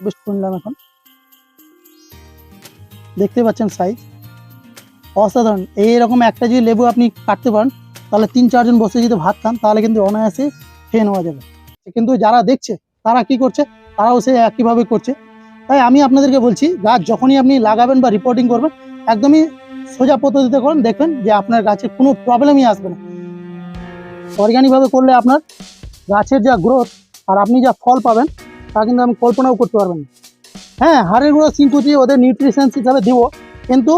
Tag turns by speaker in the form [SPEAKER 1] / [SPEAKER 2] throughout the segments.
[SPEAKER 1] Best করলাম এখন। দেখতে পাচ্ছেন সাইজ অসাধারণ। এইরকম একটা যদি লেবু আপনি কাটতে পারেন, তাহলে তিন চারজন বসে যদি ভাত খান, তাহলে কিন্তু অনায়াসে খেয়ে নেওয়া যাবে। কিন্তু যারা দেখছে, তারা কি করছে? তারাও সে একইভাবে করছে। তাই আমি আপনাদেরকে বলছি, গাছ যখনই আপনি লাগাবেন বা রিপোর্টিং করবেন, একদমই সোজা পদ্ধতিতে করেন। দেখবেন যে আপনার গাছের কোনো প্রবলেমই আসবে না। অর্গ্যানিকভাবে করলে আপনার গাছের যা গ্রোথ আর আপনি যা ফল পাবেন তা কিন্তু আমি কল্পনাও করতে পারবেন হ্যাঁ হাড়ের গুঁড়ো সিংকুচি ওদের নিউট্রিশনস হিসাবে দিব, কিন্তু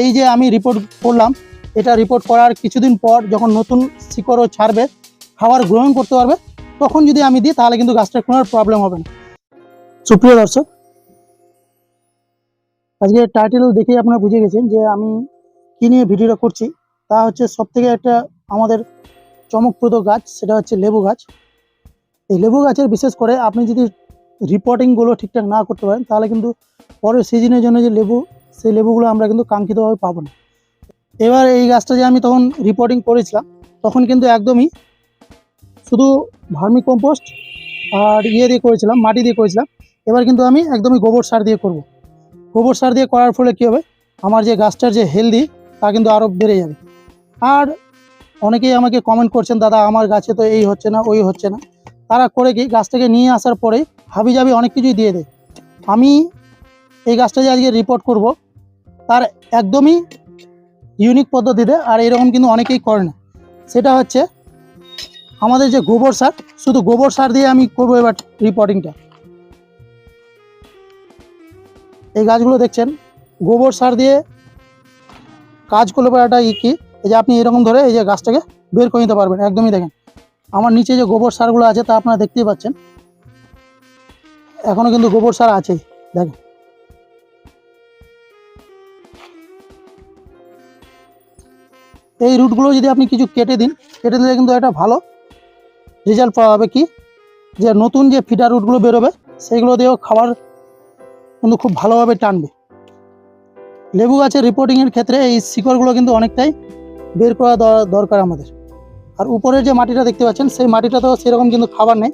[SPEAKER 1] এই যে আমি রিপোর্ট করলাম, এটা রিপোর্ট করার কিছুদিন পর যখন নতুন শিকড়ও ছাড়বে, খাবার গ্রহণ করতে পারবে, তখন যদি আমি দিই, তাহলে কিন্তু গাছটার কোনো প্রবলেম হবে না। সুপ্রিয় দর্শক, আজকে টাইটেল দেখেই আপনারা বুঝে গেছেন যে আমি কী নিয়ে ভিডিওটা করছি। তা হচ্ছে সব থেকে একটা আমাদের চমকপ্রদ গাছ, সেটা হচ্ছে লেবু গাছ। এই লেবু গাছের বিশেষ করে আপনি যদি রিপোর্টিংগুলো ঠিকঠাক না করতে পারেন, তাহলে কিন্তু পরের সিজনের জন্য যে লেবু, সেই লেবুগুলো আমরা কিন্তু কাঙ্ক্ষিতভাবে পাবো না। এবার এই গাছটা যে আমি তখন রিপোর্টিং করেছিলাম, তখন কিন্তু একদমই শুধু ভার্মি কম্পোস্ট আর ইয়ে দিয়ে করেছিলাম, মাটি দিয়ে করেছিলাম। এবার কিন্তু আমি একদমই গোবর সার দিয়ে করব। গোবর সার দিয়ে করার ফলে কী হবে? আমার যে গাছটার যে হেলদি তা কিন্তু আরও বেড়ে যাবে। আর অনেকেই আমাকে কমেন্ট করছেন, দাদা, আমার গাছে তো এই হচ্ছে না, ওই হচ্ছে না। তারা করে কি, গাছটাকে নিয়ে আসার পরে হাবি জাবি অনেক কিছুই দিয়ে দেয় আমি এই গাছটা যে আজকে রিপোর্ট করব, তার একদমই ইউনিক পদ্ধতিতে আর এরকম কিন্তু অনেকেই করে না। সেটা হচ্ছে আমাদের যে গোবর সার, শুধু গোবর সার দিয়ে আমি করব এবার রিপোর্টিংটা এই গাছগুলো দেখছেন, গোবর সার দিয়ে কাজ করলে পরে একটা কি, এই যে আপনি এরকম ধরে এই যে গাছটাকে বের করে নিতে পারবেন, একদমই দেখেন। আমার নিচে যে গোবর সারগুলো আছে তা আপনারা দেখতেই পাচ্ছেন। এখনও কিন্তু গোবর সার আছেই দেখেন এই রুটগুলো যদি আপনি কিছু কেটে দিন, কেটে দিলে কিন্তু একটা ভালো রেজাল্ট পাওয়া যাবে কি? যে নতুন যে ফিডার রুটগুলো বেরোবে সেইগুলো দিয়েও খাবার কিন্তু খুব ভালোভাবে টানবে। লেবু গাছের রিপোর্টিংয়ের ক্ষেত্রে এই শিকড়গুলো কিন্তু অনেকটাই বের করা দরকার আমাদের। আর উপরের যে মাটিটা দেখতে পাচ্ছেন, সেই মাটিটা তো সেরকম কিন্তু খাবার নেই।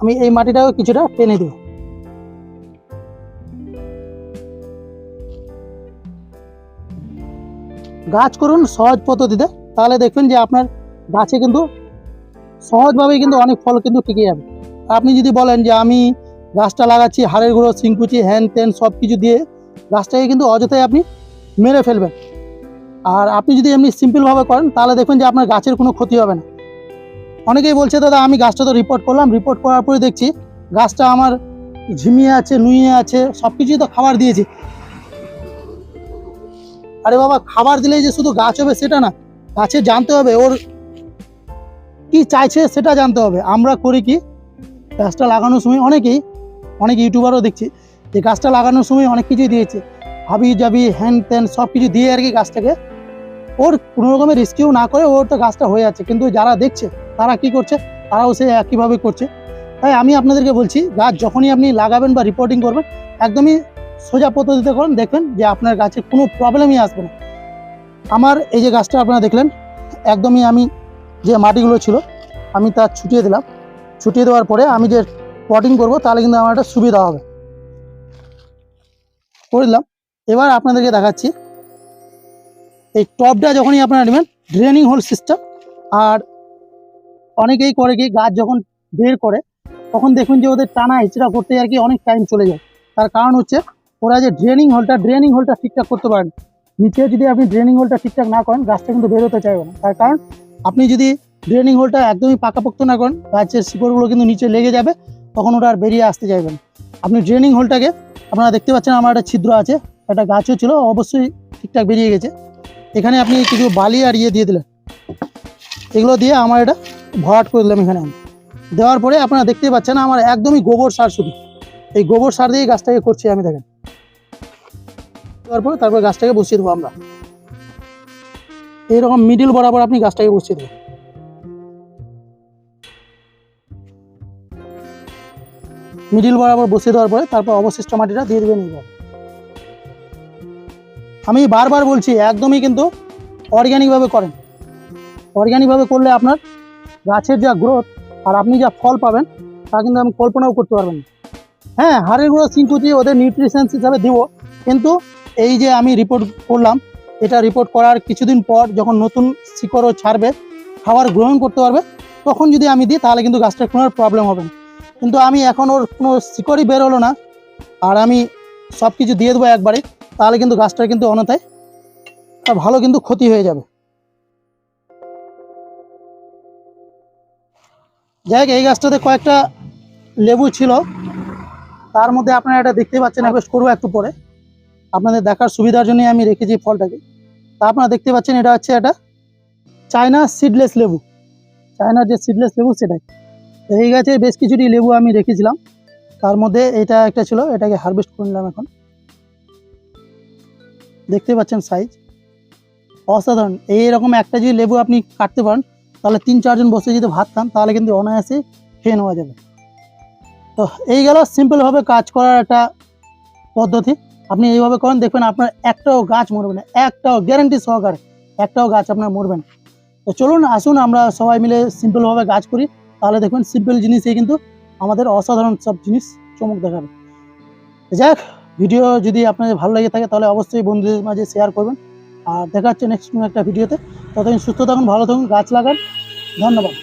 [SPEAKER 1] আমি এই মাটিটাও কিছুটা টেনে দেব। গাছ করুন সহজ পদ্ধতিতে, তাহলে দেখবেন যে আপনার গাছে কিন্তু সহজভাবেই কিন্তু অনেক ফল কিন্তু টিকে যাবে। আপনি যদি বলেন যে আমি গাছটা লাগাচ্ছি, হাড়ের গুঁড়ো সিংকুচি হ্যান ত্যান সব কিছু দিয়ে গাছটাকে কিন্তু অযথাই আপনি মেরে ফেলবেন। আর আপনি যদি এমনি সিম্পলভাবে করেন, তাহলে দেখবেন যে আপনার গাছের কোনো ক্ষতি হবে না। অনেকেই বলছে, দাদা, আমি গাছটা তো রিপোর্ট করলাম। রিপোর্ট করার পরে দেখছি, গাছটা আমার ঝিমিয়ে আছে, নুইয়ে আছে সব কিছুই তো খাবার দিয়েছি। আরে বাবা, খাবার দিলেই যে শুধু গাছ হবে সেটা না, গাছে জানতে হবে ওর কি চাইছে সেটা জানতে হবে। আমরা করি কি, গাছটা লাগানোর সময় অনেকেই, অনেক ইউটিউবারও দেখছি, যে গাছটা লাগানোর সময় অনেক কিছুই দিয়েছে। হাবি জাবি হ্যান ত্যান সব কিছু দিয়ে আর কি গাছটাকে, ওর কোনো রকমের রিস্কিউ না করে ওর তো গাছটা হয়ে যাচ্ছে কিন্তু যারা দেখছে, তারা কি করছে, তারাও সে একইভাবে করছে। তাই আমি আপনাদেরকে বলছি, গাছ যখনই আপনি লাগাবেন বা রিপোর্টিং করবেন, একদমই সোজা পদ্ধতিতে করুন, দেখবেন যে আপনার গাছে কোনো প্রবলেমই আসবে না। আমার এই যে গাছটা আপনারা দেখলেন, একদমই আমি যে মাটিগুলো ছিল, আমি তা ছুটিয়ে দিলাম। ছুটিয়ে দেওয়ার পরে আমি যে পটিং করব, তাহলে কিন্তু আমার একটা সুবিধা হবে। করে দিলাম। এবার আপনাদেরকে দেখাচ্ছি, এই টপটা যখনই আপনারা নেবেন ড্রেনিং হোল সিস্টেম আর অনেকেই করে কি, গাছ যখন বের করে, তখন দেখুন যে ওদের টানা হিচড়া করতে আর কি অনেক টাইম চলে যায়। তার কারণ হচ্ছে ওরা যে ড্রেনিং হোলটা ড্রেনিং হোলটা ঠিকঠাক করতে পারেন। নিচে যদি আপনি ড্রেনিং হোলটা ঠিকঠাক না করেন, গাছটা কিন্তু বেরোতে চাইবে না। তার কারণ, আপনি যদি ড্রেনিং হোলটা একদমই পাকাপোক্ত না করেন, গাছের শিকড়গুলো কিন্তু নিচে লেগে যাবে, তখন ওটা আর বেরিয়ে আসতে চাইবে না। আপনি ড্রেনিং হোলটাকে আপনারা দেখতে পাচ্ছেন আমার একটা ছিদ্র আছে, একটা গাছও ছিল, অবশ্যই ঠিকঠাক বেরিয়ে গেছে। এখানে আপনি কিছু বালি আর ইয়ে দিয়ে দিলেন। এগুলো দিয়ে আমার এটা ভরাট করে দিলাম এখানে আমি। দেওয়ার পরে আপনারা দেখতেই পাচ্ছেন আমার একদমই গোবর সার শুধু। এই গোবর সার দিয়ে গাছটাকে করছি আমি, দেখেন। দেওয়ার পরে তারপর গাছটাকে বসিয়ে দেবো আমরা। এইরকম মিডিল বরাবর আপনি গাছটাকে বসিয়ে দেবেন। মিডিল বরাবর বসিয়ে দেওয়ার পরে তারপর অবশিষ্ট মাটিটা দিয়ে দেবেন এইভাবে। আমি বারবার বলছি, একদমই কিন্তু অর্গ্যানিকভাবে করেন। অর্গ্যানিকভাবে করলে আপনার গাছের যা গ্রোথ আর আপনি যা ফল পাবেন, তা কিন্তু আমি কল্পনাও করতে পারবেন হ্যাঁ হাড়ের গুঁড়ো সিংকুচি ওদের নিউট্রিশনস হিসাবে দিব, কিন্তু এই যে আমি রিপোর্ট করলাম, এটা রিপোর্ট করার কিছুদিন পর যখন নতুন শিকড়ও ছাড়বে, খাবার গ্রহণ করতে পারবে, তখন যদি আমি দিই, তাহলে কিন্তু গাছটার কোনো প্রবলেম হবে না। কিন্তু আমি এখন ওর কোনো শিকড়ই বের হলো না, আর আমি সব কিছু দিয়ে দেবো একবারে, তাহলে কিন্তু গাছটার কিন্তু একটা ভালো কিন্তু ক্ষতি হয়ে যাবে। যাই হোক, এই গাছটাতে কয়েকটা লেবু ছিল, তার মধ্যে আপনারা এটা দেখতে পাচ্ছেন অ্যাডজাস্ট করব একটু পরে। আপনাদের দেখার সুবিধার জন্যই আমি রেখেছি ফলটাকে। তা আপনারা দেখতে পাচ্ছেন, এটা হচ্ছে একটা চায়না সিডলেস লেবু। চায়নার যে সিডলেস লেবু, সেটাই। এই গাছে বেশ কিছুটি লেবু আমি রেখেছিলাম। তার মধ্যে এটা একটা ছিল, এটাকে হারভেস্ট করে নিলাম এখন। দেখতে পাচ্ছেন সাইজ অসাধারণ। এইরকম একটা যদি লেবু আপনি কাটতে পারেন, তাহলে তিন চারজন বসে যদি ভাত খান, তাহলে কিন্তু অনায়াসে খেয়ে নেওয়া যাবে। তো এই গেল সিম্পলভাবে কাজ করার একটা পদ্ধতি। আপনি এইভাবে করেন, দেখবেন আপনার একটাও গাছ মরবে না, একটাও গ্যারান্টি সহকারে একটাও গাছ আপনার মরবে না। তো চলুন, আসুন, আমরা সবাই মিলে সিম্পলভাবে গাছ করি, তাহলে দেখবেন সিম্পল জিনিসে কিন্তু আমাদের অসাধারণ সব জিনিস চমক দেখাবে। যাক ভিডিও যদি আপনাদের ভালো লেগে থাকে, তাহলে অবশ্যই বন্ধুদের মাঝে শেয়ার করবেন। আর দেখা হচ্ছে নেক্সট কোনো একটা ভিডিওতে। ততদিন সুস্থ থাকুন, ভালো থাকুন, গাছ লাগান। ধন্যবাদ।